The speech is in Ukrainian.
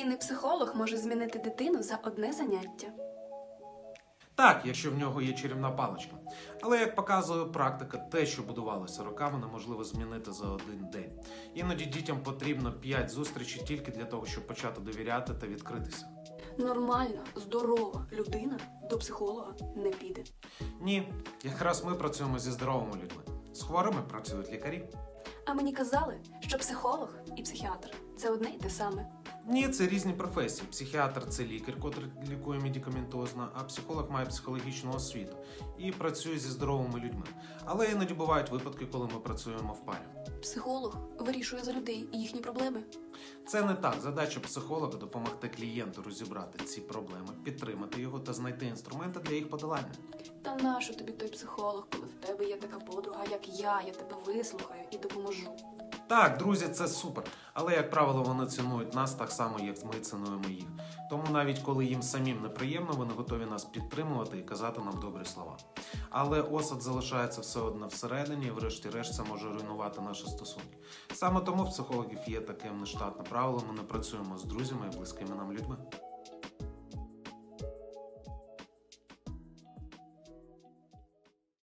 Професійний психолог може змінити дитину за одне заняття. Так, якщо в нього є чарівна паличка. Але як показує практика, те, що будувалося роками, неможливо змінити за один день. Іноді дітям потрібно 5 зустрічей тільки для того, щоб почати довіряти та відкритися. Нормальна, здорова людина до психолога не піде. Ні, якраз ми працюємо зі здоровими людьми. З хворими працюють лікарі. А мені казали, що психолог і психіатр це одне й те саме. Ні, це різні професії. Психіатр це лікар, котрий лікує медикаментозно, а психолог має психологічну освіту і працює зі здоровими людьми. Але іноді бувають випадки, коли ми працюємо в парі. Психолог вирішує за людей і їхні проблеми. Це не так. Задача психолога допомогти клієнту розібрати ці проблеми, підтримати його та знайти інструменти для їх подолання. Та нащо тобі той психолог, коли в тебе є така подруга, як я, я тебе вислухаю і допоможу. Так, друзі, це супер. Але як правило, вони цінують нас так само, як ми цінуємо їх. Тому навіть коли їм самим неприємно, вони готові нас підтримувати і казати нам добрі слова. Але осад залишається все одно всередині, і врешті-решт це може руйнувати наші стосунки. Саме тому в психологів є таке нештатне правило: ми не працюємо з друзями і близькими нам людьми.